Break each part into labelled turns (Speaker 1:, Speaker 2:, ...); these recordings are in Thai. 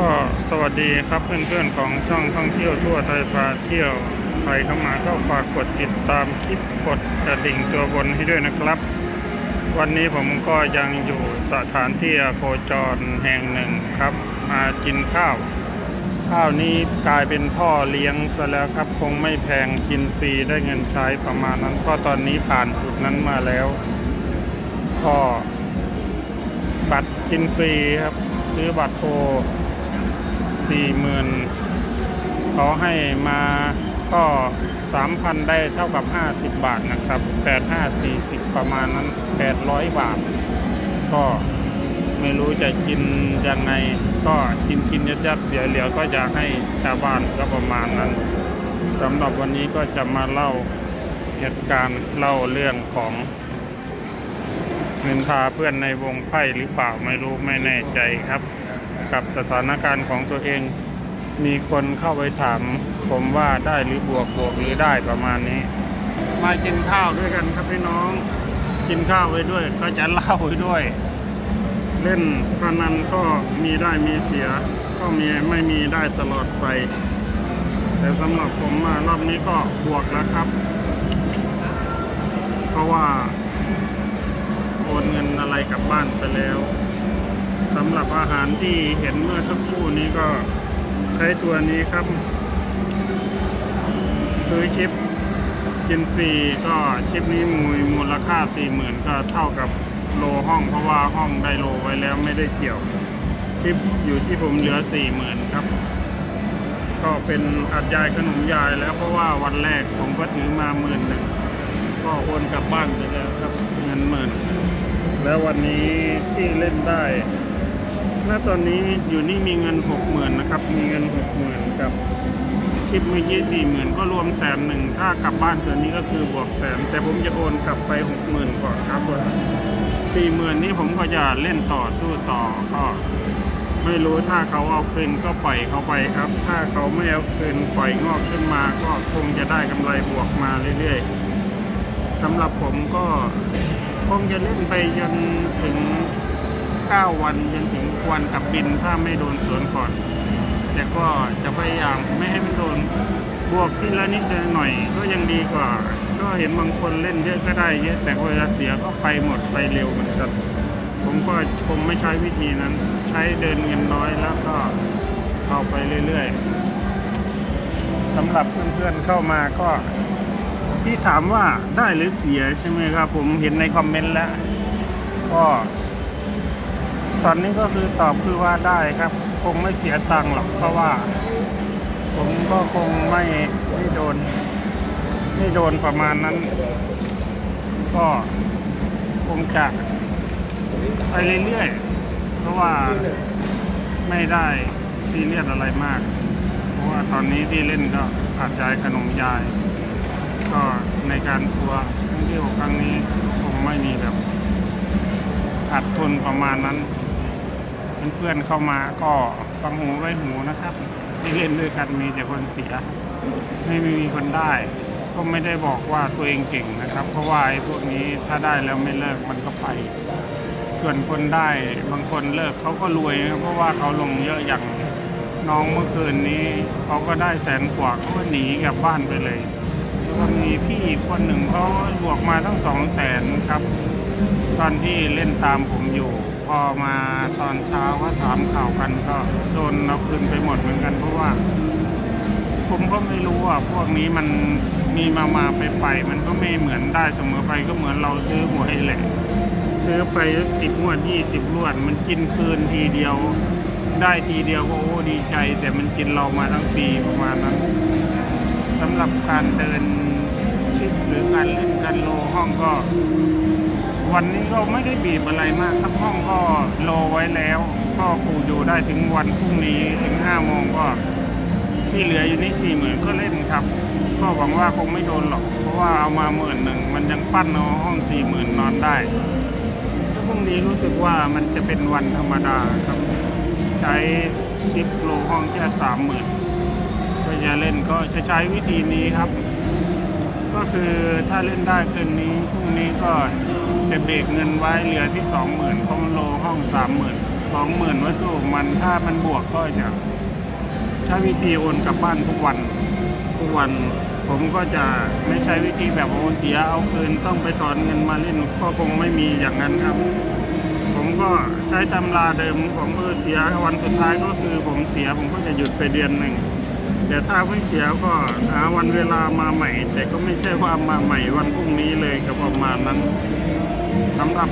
Speaker 1: ก็สวัสดีครับเพื่อนๆของช่องท่องเที่ยวทั่วไทยพาเที่ยวใครเข้ามาก็ฝากกดติดตามคลิปกดกระดิ่งตัวบนให้ด้วยนะครับ วันนี้ผมก็ยังอยู่สถานที่โคจรแห่งหนึ่งครับ มากินข้าว ข้าวนี้กลายเป็นพ่อเลี้ยงซะแล้วครับคงไม่แพงกินฟรีได้เงินใช้ประมาณนั้นเพราะตอนนี้ผ่านจุดนั้นมาแล้วก็บัตรกินฟรีครับซื้อบัตรโทร สี่หมื่นเขาให้มาก็สามพันได้เท่ากับห้าสิบบาทนะครับแปดห้าสี่สิบประมาณนั้นแปดร้อยบาท ก็ไม่รู้จะกินยังไง ก็กินกินยัดยัดๆเดี๋ยวเหลือก็จะให้ชาวบ้านก็ประมาณนั้นสำหรับวันนี้ก็จะมาเล่าเหตุการณ์เล่าเรื่องของเงินทาเพื่อนในวงไพ่หรือเปล่าไม่รู้ไม่แน่ใจครับ กับสถานการณ์ของตัวเอง มีคนเข้าไปถาม ผมว่าได้หรือบวกบวกหรือได้ประมาณนี้ มากินข้าวด้วยกันครับพี่น้อง กินข้าวไว้ด้วย ก็จะเล่าไว้ด้วย เล่นพนันก็มีได้มีเสีย ก็มีไม่มีได้ตลอดไป แต่สำหรับผมมารอบนี้ก็บวกแล้วครับ เพราะว่าโอนเงินอะไรกลับบ้านไปแล้ว สำหรับอาหารที่เห็นเมื่อสักครู่นี้ก็ใช้ตัวนี้ครับ ซื้อชิปกินฟรีก็ชิปนี้มูลมูลค่าสี่หมื่นก็เท่ากับโลห้องเพราะว่าห้องได้โลไว้แล้วไม่ได้เกี่ยว ชิปอยู่ที่ผมเหลือสี่หมื่นครับ ก็เป็นอัดยายขนมยายแล้วเพราะว่าวันแรกผมก็ถือมาหมื่นหนึ่งก็โอนกลับบ้านไปแล้วครับเงินหมื่นแล้ววันนี้ที่เล่นได้ ณตอนนี้อยู่นี่มีเงินหกหมื่นนะครับ มีเงินหกหมื่นกับชิปเมื่อกี้สี่หมื่นก็รวมแสนหนึ่งถ้ากลับบ้านตัวนี้ก็คือบวกแสนแต่ผมจะโอนกลับไปหกหมื่นก่อนครับสี่หมื่นนี้ผมก็จะเล่นต่อสู้ต่อก็ไม่รู้ถ้าเขาเอาคืนก็ปล่อยเขาไปครับ ถ้าเขาไม่เอาคืนปล่อยงอกขึ้นมา ก็คงจะได้กำไรบวกมาเรื่อยๆสำหรับผมก็คงจะเล่นไปจนถึง 9 วันจนถึงวันกลับบินถ้าไม่โดนสวนก่อน แต่ก็จะพยายามไม่ให้มันโดนบวกทีละนิดหน่อยก็ยังดีกว่า ก็เห็นบางคนเล่นเยอะก็ได้เยอะแต่เวลาเสียก็ไปหมดไปเร็วเหมือนกันผมก็คงไม่ใช้วิธีนั้น ใช้เดินเงินน้อยแล้วก็เข้าไปเรื่อยๆสำหรับเพื่อนๆเข้ามาก็ ที่ถามว่าได้หรือเสียใช่ไหมครับ ผมเห็นในคอมเมนต์แล้ว ก็ ตอนนี้ก็คือตอบคือว่าได้ครับ คงไม่เสียตังค์หรอกเพราะว่า ผมก็คงไม่ไม่โดน ไม่โดนประมาณนั้น ก็คงจะไปเรื่อยๆเพราะว่าไม่ได้ซีเรียสอะไรมาก เพราะว่าตอนนี้ที่เล่นก็ขาดยายขนมยาย ก็ในการทัวร์ท่องเที่ยวครั้งนี้คงไม่มีแบบขาดทุนประมาณนั้น เพื่อนๆเข้ามาก็ฟังหูไว้หูนะครับที่เล่นด้วยกันมีแต่คนเสีย ไม่มีคนได้ ก็ไม่ได้บอกว่าตัวเองเก่งนะครับ เพราะว่าไอ้พวกนี้ถ้าได้แล้วไม่เลิกมันก็ไป ส่วนคนได้บางคนเลิกเขาก็รวยเพราะว่าเขาลงเยอะอย่างน้องเมื่อคืนนี้เขาก็ได้แสนกว่าเขาก็หนีกลับบ้านไปเลยแล้วก็มีพี่คนหนึ่งเขาบวกมาตั้งสองแสนครับ ตอนที่เล่นตามผมอยู่ พอมาตอนเช้าว่าถามข่าวกันก็โดนเอาคืนไปหมดเหมือนกัน เพราะว่า ผมก็ไม่รู้อะพวกนี้มันมีมามาไปไปมันก็ไม่เหมือนได้เสมอไปก็เหมือนเราซื้อหวยแหละ ซื้อไปสิบงวดยี่สิบรวด มันกินคืนทีเดียว ได้ทีเดียวก็โอ้ดีใจ แต่มันกินเรามาทั้งปีประมาณนั้นสำหรับการเดิน ชิปหรือการเล่นกันโลห้องก็ วันนี้ก็ไม่ได้บีบอะไรมากครับห้องก็โลไว้แล้ว ก็คงอยู่ได้ถึงวันพรุ่งนี้ถึงห้าโมงก็ ที่เหลืออยู่นี่สี่หมื่นก็เล่นครับ ก็หวังว่าคงไม่โดนหรอก เพราะว่าเอามาหมื่นหนึ่งมันยังปั้นเอาห้องสี่หมื่นนอนได้แล้วพรุ่งนี้รู้สึกว่ามันจะเป็นวันธรรมดาครับ ใช้ซิปโลห้องแค่สามหมื่นก็จะเล่นก็จะใช้วิธีนี้ครับ ก็คือถ้าเล่นได้คืนนี้พรุ่งนี้ก็จะเบรกเงินไว้เหลือที่สองหมื่นเพราะมันโลห้องสามหมื่นสองหมื่นว้สู้มันถ้ามันบวกก็จะใช้วิธีโอนกลับบ้านทุกวันทุกวันผมก็จะไม่ใช้วิธีแบบโอ้เสียเอาคืนต้องไปถอนเงินมาเล่นก็คงไม่มีอย่างนั้นครับ ผมก็ใช้ตำราเดิมผมก็เสียวันสุดท้ายก็คือผมเสียผมก็จะหยุดไปเดือนหนึ่ง แต่ถ้าไม่เสียก็หาวันเวลามาใหม่ แต่ก็ไม่ใช่ว่ามาใหม่วันพรุ่งนี้เลยกับประมาณนั้นสำหรับ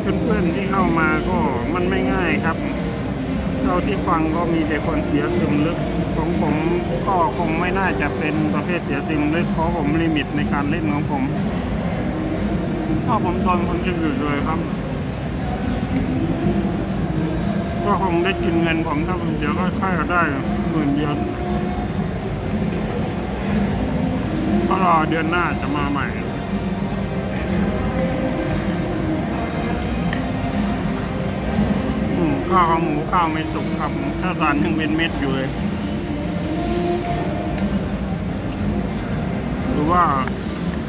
Speaker 1: เพื่อนๆที่เข้ามาก็มันไม่ง่ายครับเท่าที่ฟังก็มีแต่คนเสียซึมลึกของผมก็คงไม่น่าจะเป็นประเภทเสียซึมลึกเพราะผมลิมิตในการเล่นของผมถ้าผมทนผมจะหยุดเลยครับก็คงได้กินเงินผมถ้าผมเดี๋ยวก็ค่อยได้ หมื่นเดียวก็รอเดือนหน้าจะมาใหม่มข้าวของหมูข้าวไม่สุกครับข้าวสารยังเป็นเม็ดอยู่เลยหรือว่า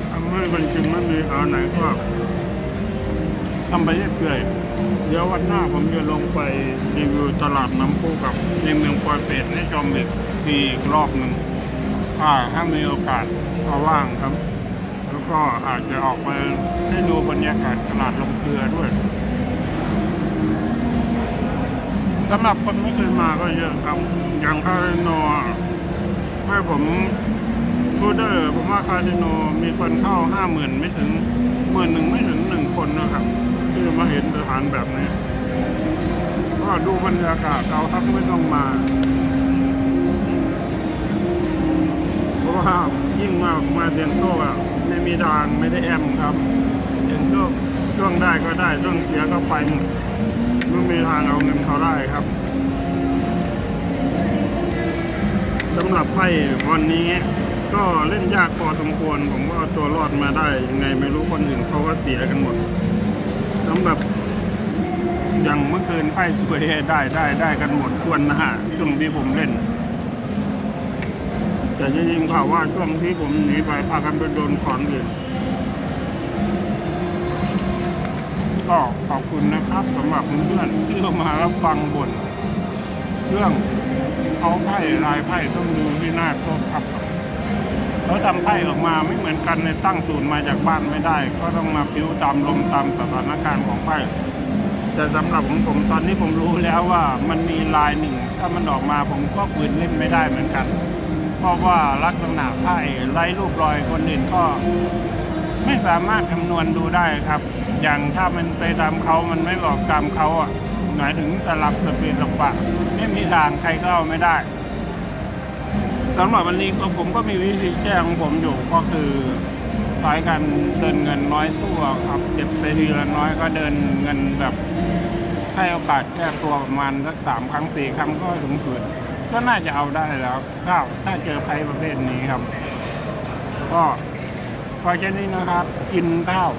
Speaker 1: ทำให้มันจริงไม่มีเอาไหนก็ทำไปเรื่อยๆ เดี๋ยววันหน้าผมจะลงไปรีวิวตลาดน้ำพุกับในเมืองปอยเป็ดในจอมเด็กทีอีกรอบหนึ่งถ้าถ้ามีโอกาสก็ว่างครับ แล้วก็อาจจะออกไปให้ดูบรรยากาศตลาดลงเกลือด้วยสำหรับคนไม่เคยมาก็เยอะครับ อย่างคาสิโนให้ผมพูดได้เลยผมว่าคาสิโนมีคนเข้าห้าหมื่นไม่ถึงหมื่นหนึ่งไม่ถึงหนึ่งคนนะครับ ที่มาเห็นสถานแบบนี้ ก็ดูบรรยากาศเราทักไม่ต้องมา เพราะว่ายิ่งมากมาเซียนโชคอะไม่มีทางไม่ได้แอมครับเซียนโชคช่วงได้ก็ได้ช่วงเสียก็ไปไม่มีทางเอาเงินเขาได้ครับสำหรับไพ่วันนี้ก็เล่นยากพอสมควร ผมก็เอาตัวรอดมาได้ยังไงไม่รู้คนอื่นเขาก็เสียกันหมด สำหรับอย่างเมื่อคืนไพ่สวยได้ได้ได้กันหมดทวนหน้าช่วงที่ผมเล่น แต่จริงๆข่าวว่าช่วงที่ผมหนีไปพากันไปโดนขอนอื่นก็ขอบคุณนะครับสำหรับเพื่อนๆที่เข้ามารับฟังบทเรื่องเอาไพ่ลายไพ่ต้องดูที่หน้าโต๊ะครับ เขาทำไพ่ออกมาไม่เหมือนกันในตั้งศูนย์มาจากบ้านไม่ได้ ก็ต้องมาพิ้วตามลมตามสถานการณ์ของไพ่แต่สำหรับของผมตอนนี้ผมรู้แล้วว่ามันมีลายหนึ่ง ถ้ามันออกมาผมก็ฝืนเล่นไม่ได้เหมือนกัน เพราะว่าลักษณะไพ่ไร้รูปรอยคนอื่นก็ ไม่สามารถคำนวณดูได้ครับ อย่างถ้ามันไปตามเขามันไม่บอกตามเขาอะหมายถึงตลับสปีดสปะ ไม่มีทางใครก็เอาไม่ได้ สำหรับวันนี้ก็ผมก็มีวิธีแก้ของผมอยู่ก็คือสายการเดินเงินน้อยสู้ครับเก็บไปทีละน้อยก็เดินเงินแบบให้โอกาสแก้ตัวประมาณสักสามครั้งสี่ครั้งก็ถึงผืนก็น่าจะเอาได้แล้วถ้าถ้าเจอไพ่ประเภทนี้ครับ ก็พอแค่นี้นะครับ กินข้าว